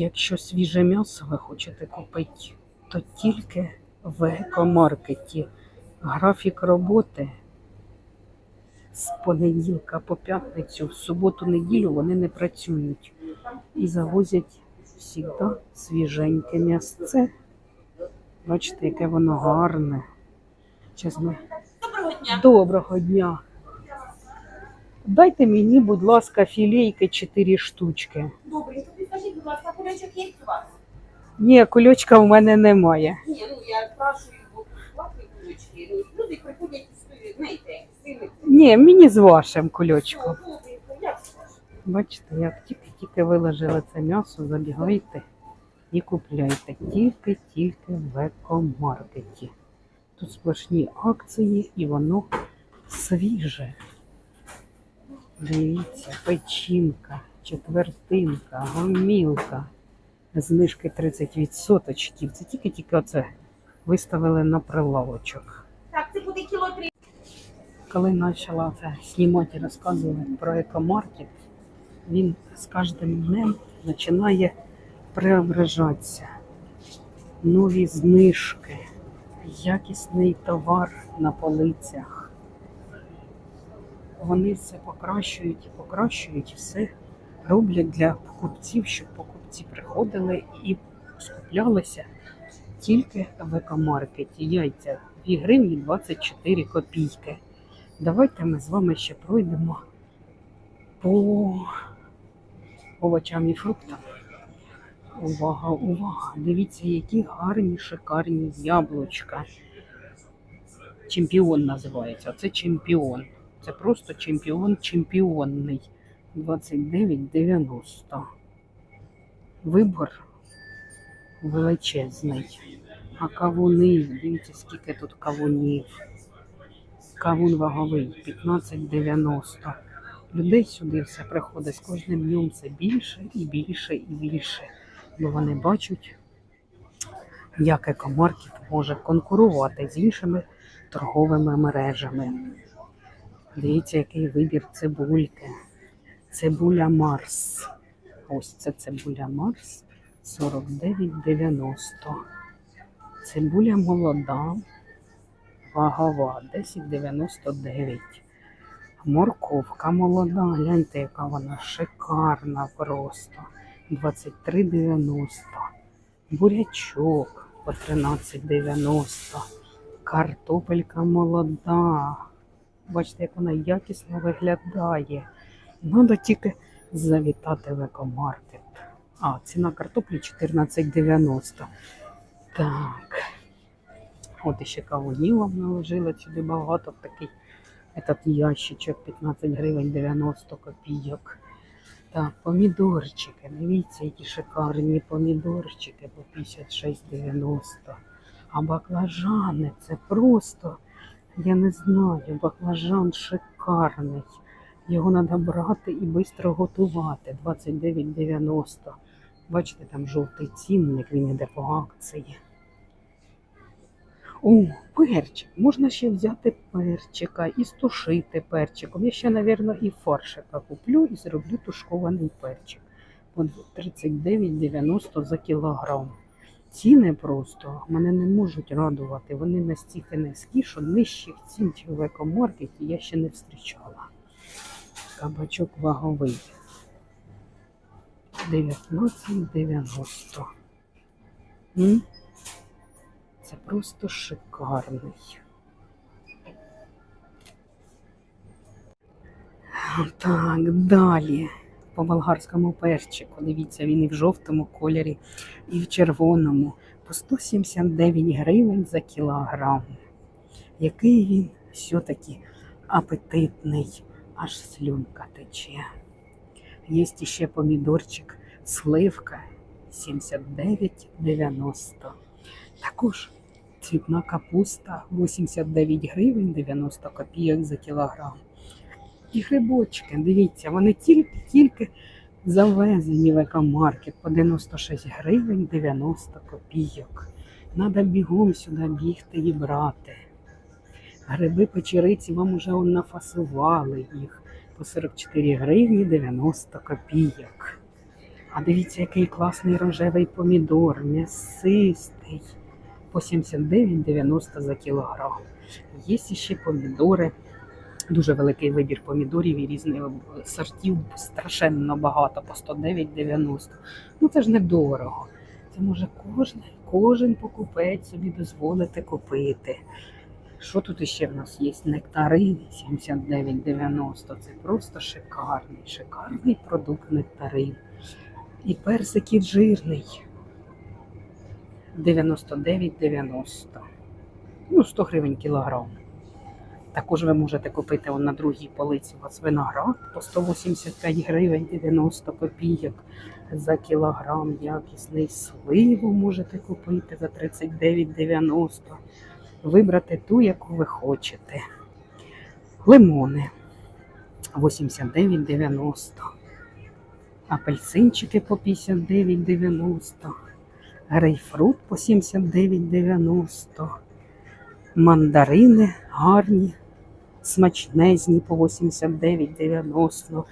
Якщо свіже м'ясо ви хочете купити, то тільки в екомаркеті. Графік роботи з понеділка по п'ятницю, в суботу-неділю вони не працюють і завозять завжди свіженьке м'ясце. Бачите, яке воно гарне. Чесно. Доброго дня. Доброго дня. Дайте мені, будь ласка, філейки 4 штучки. Добре, то підкажіть, будь ласка, кулечок є у вас? Ні, кульочка в мене немає. Ні, ну я спрашую, бо платні кулечки. Ну, люди приходять і знаєте, сили. Ні, мені з вашим кульочком. Бачите, як тільки-тільки виложили це м'ясо, забігайте і купляйте. Тільки-тільки в екомаркеті. Тут сплошні акції і воно свіже. Дивіться, печінка, четвертинка, гомілка. Знижки 30%. Це тільки-тільки оце виставили на прилавочок. Так, це буде кіло три. Коли почала це знімати і розказувати про екомаркет, він з кожним днем починає преображатися. Нові знижки, якісний товар на полицях. Вони все покращують і покращують, все роблять для покупців, щоб покупці приходили і скуплялися тільки в екомаркеті. Яйця 2 гривні 24 копійки. Давайте ми з вами ще пройдемо по овочам і фруктам. Увага, увага! Дивіться, які гарні, шикарні яблучка. Чемпіон називається. Це чемпіон. Це просто чемпіон чемпіонний. 29,90. Вибор величезний. А кавуни, дивіться, скільки тут кавунів. Кавун ваговий 15,90. Людей сюди все приходить з кожним днем все більше і більше і більше. Бо вони бачать, як екомаркет може конкурувати з іншими торговими мережами. Дивіться, який вибір цибульки. Цибуля Марс. Ось це цибуля Марс 49,90. Цибуля молода вагова 10,99. Морковка молода, гляньте, яка вона шикарна просто. 23,90. Бурячок по 13,90. Картопелька молода. Бачите, як вона якісно виглядає. Надо тільки завітати в екомаркет. А, ціна картоплі 14,90. Так. От іще кавунів вам наложила сюди багато такий этот ящичок 15 гривень 90 копійок. Так, помідорчики. Дивіться, які шикарні помідорчики по 56,90. А баклажани це просто, я не знаю, баклажан шикарний. Його треба брати і швидко готувати. 29,90. Бачите, там жовтий цінник, він іде по акції. О, перчик. Можна ще взяти перчика і стушити перчиком. Я ще, мабуть, і фаршика куплю і зроблю тушкований перчик. По 39,90 за кілограм. Ціни просто мене не можуть радувати. Вони настільки низькі, що нижчих цін в екомаркеті я ще не зустрічала. Кабачок ваговий. 19,90. М? Це просто шикарний. Так, далі. По болгарському перчику. Дивіться, він і в жовтому кольорі, і в червоному. По 179 гривень за кілограм. Який він все-таки апетитний, аж слюнка тече. Є ще помідорчик, сливка 79,90. Також цвітна капуста 89 гривень 90 копійок за кілограм. І грибочки, дивіться, вони тільки-тільки завезені в екомаркет по 96 гривень 90 копійок. Надо бігом сюди бігти і брати. Гриби печериці вам уже нафасували їх по 44 гривні 90 копійок. А дивіться, який класний рожевий помідор, м'ясистий. По 79,90 за кілограм. Є ще помідори. Дуже великий вибір помідорів і різних сортів, страшенно багато, по 109,90. Ну це ж недорого. Це може кожен, кожен покупець собі дозволити купити. Що тут іще в нас є? Нектарин 79,90. Це просто шикарний, шикарний продукт нектарин. І персик жирний 99,90. Ну, 100 гривень кілограм. Також ви можете купити на другій полиці у вас виноград по 185 гривень 90 копійок за кілограм. Якісний сливу можете купити за 39,90. Вибрати ту, яку ви хочете. Лимони 89,90. Апельсинчики по 59,90. Грейпфрут по 79,90. Мандарини гарні, смачнезні по 89,90.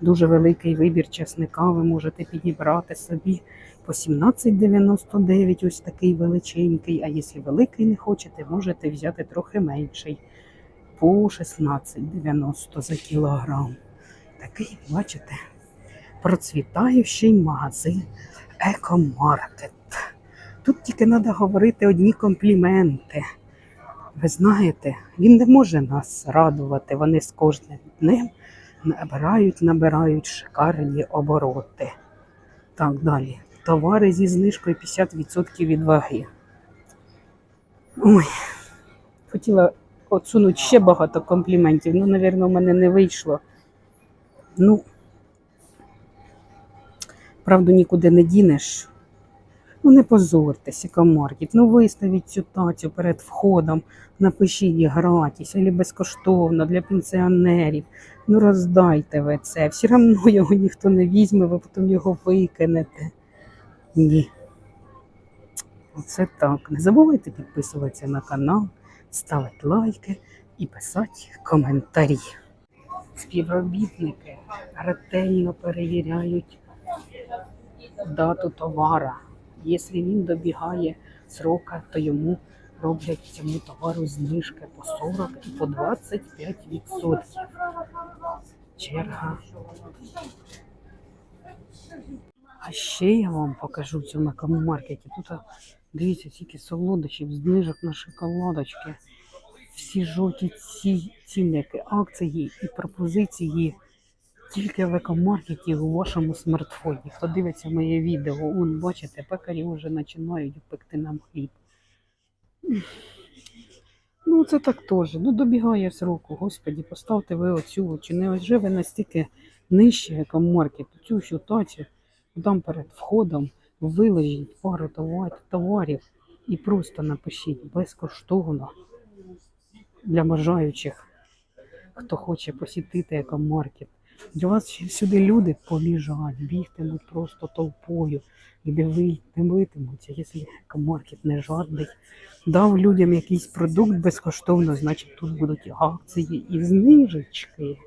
Дуже великий вибір чесника ви можете підібрати собі по 17,99. Ось такий величенький. А якщо великий не хочете, можете взяти трохи менший по 16,90 за кілограм. Такий, бачите, процвітаючий магазин Екомаркет. Тут тільки треба говорити одні компліменти. Ви знаєте, він не може нас радувати. Вони з кожним днем набирають, набирають шикарні обороти. Так, далі. Товари зі знижкою 50% від ваги. Ой, хотіла отсунути ще багато компліментів. Ну, навірно, в мене не вийшло. Ну, правду нікуди не дінеш. Ну не позортесь, екомаркет. Ну виставіть цю тацю перед входом, напишіть гратись, або безкоштовно для пенсіонерів. Ну роздайте ви це. Все одно його ніхто не візьме, ви потім його викинете. Ні. Оце так. Не забувайте підписуватися на канал, ставити лайки і писати коментарі. Співробітники ретельно перевіряють дату товара. Якщо він добігає срока, то йому роблять цьому товару знижки по 40 і по 25%. Черга. А ще я вам покажу в цьому маркеті. Тут дивіться, скільки солодощів, знижок на шоколадочки. Всі жовті ці цінники, акції і пропозиції тільки в екомаркеті у вашому смартфоні. Хто дивиться моє відео, он, бачите, пекарі вже починають пекти нам хліб. Ну, це так теж. Ну, добігає сроку, господі, поставте ви оцю, чи не вже ви настільки нижче екомаркет, цю всю тацю, там перед входом виложіть пару товарів і просто напишіть безкоштовно для бажаючих, хто хоче посітити екомаркет. Для вас сюди люди побіжать, бігтимуть просто толпою і диви- дивитимуться, якщо екомаркет не жадний. Дав людям якийсь продукт безкоштовно, значить тут будуть акції і знижечки.